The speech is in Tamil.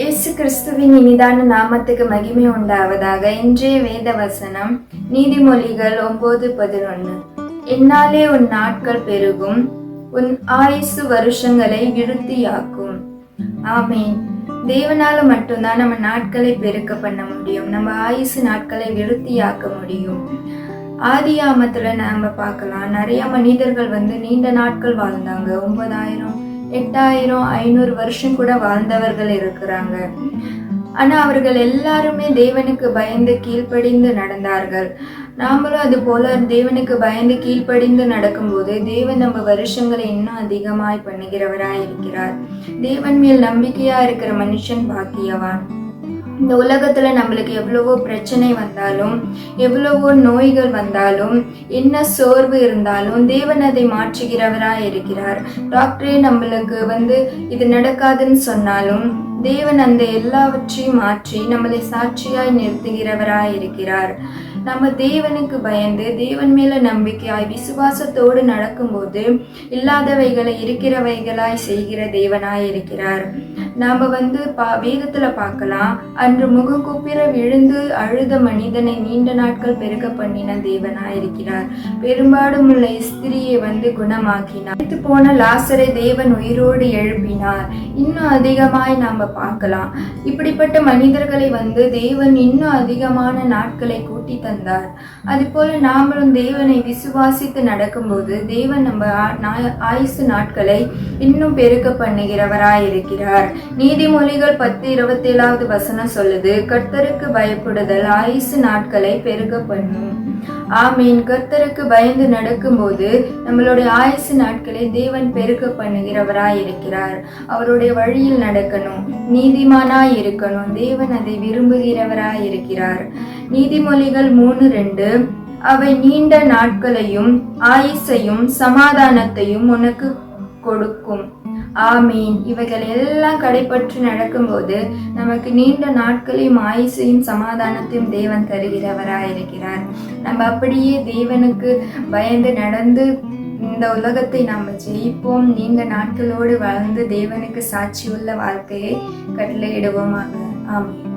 இயேசு கிறிஸ்துவின் இனிதான நாமத்துக்கு மகிமை உண்டாவதாக இன்றைய வேத வசனம் நீதிமொழிகள் ஒன்பது பதினொன்னு. என்னாலே உன் நாட்கள் பெருகும் உன் ஆயுசு வருஷங்களை விருத்தியாக்கும் ஆமேன். தேவனால மட்டும்தான் நம்ம நாட்களை பெருக்க பண்ண முடியும் நம்ம ஆயுசு நாட்களை விருத்தியாக்க முடியும். ஆதி ஆமத்துல நாம பார்க்கலாம் நிறைய மனிதர்கள் வந்து நீண்ட நாட்கள் வாழ்ந்தாங்க ஒன்பதாயிரம் எட்டாயிரம் ஐநூறு வருஷம் கூட வாழ்ந்தவர்கள் இருக்கிறாங்க. ஆனா அவர்கள் எல்லாருமே தேவனுக்கு பயந்து கீழ்ப்படிந்து நடந்தார்கள். நாமளும் அது போல தேவனுக்கு பயந்து கீழ்ப்படிந்து நடக்கும்போது தேவன் நம்ம வருஷங்களை இன்னும் அதிகமாய் பண்ணுகிறவராய் இருக்கிறார். தேவன் மேல் நம்பிக்கையா இருக்கிற மனுஷன் பாக்கியவான். இந்த உலகத்தில் நம்மளுக்கு எவ்வளவோ பிரச்சனை வந்தாலும் எவ்வளவோ நோய்கள் வந்தாலும் என்ன சோர்வு இருந்தாலும் தேவன் அதை மாற்றுகிறவராக இருக்கிறார். டாக்டரே நம்மளுக்கு வந்து இது நடக்காதுன்னு சொன்னாலும் தேவன் அந்த எல்லாவற்றையும் மாற்றி நம்மளை சாட்சியாய் நிறுத்துகிறவராய் இருக்கிறார். நம்ம தேவனுக்கு பயந்து தேவன் மேல நம்பிக்கையாய் விசுவாசத்தோடு நடக்கும்போது இல்லாதவைகளை இருக்கிறவைகளாய் செய்கிற தேவனாய் இருக்கிறார். நாம வந்து பா வேதத்துல பார்க்கலாம். அன்று முகங்குப்பிற விழுந்து அழுத மனிதனை நீண்ட நாட்கள் பெருக பண்ணின தேவனாய் இருக்கிறார். பெரும்பாடும் உள்ள ஸ்திரியை வந்து குணமாக்கினார். மரித்து போன லாசரை தேவன் உயிரோடு எழுப்பினார். இன்னும் அதிகமாய் நாம பார்க்கலாம். இப்படிப்பட்ட மனிதர்களை வந்து தேவன் இன்னும் அதிகமான நாட்களை கூட்டி தந்தார் அது போல நாமளும் தேவனை விசுவாசித்து நடக்கும்போது தேவன் நம்ம நா- ஆயுசு நாட்களை இன்னும் பெருக்க பண்ணுகிறவராயிருக்கிறார். நீதிமொழிகள் பத்து இருபத்தேழாவது வசனம் சொல்லுது கர்த்தருக்கு பயப்படுதல் ஆயுசு நாட்களை பெருக்க பண்ணும். ஆமீன். கர்த்தருக்கு பயந்து நடக்கும்போது நம்மளுடைய ஆயுசு நாட்களை தேவன் பெருக்க பண்ணுகிறவராய் இருக்கிறார் அவருடைய வழியில் நடக்கணும். நீதிமானாய் இருக்கணும். தேவன் அதை விரும்புகிறவராய் இருக்கிறார் நீதிமொழிகள் மூணு ரெண்டு. அவை நீண்ட நாட்களையும் ஆயுசையும் சமாதானத்தையும் உனக்கு கொடுக்கும். ஆமீன். இவைகள் எல்லாம் கடைப்பற்றி நடக்கும்போது நமக்கு நீண்ட நாட்களையும் ஆயுசையும் சமாதானத்தையும் தேவன் தருகிறவராயிருக்கிறார். நம்ம அப்படியே தேவனுக்கு பயந்து நடந்து இந்த உலகத்தை நாம் ஜெயிப்போம். நீண்ட நாட்களோடு வாழ்ந்து தேவனுக்கு சாட்சியுள்ள வாழ்க்கையை கட்டளையிடுவோமாக. ஆமீன்.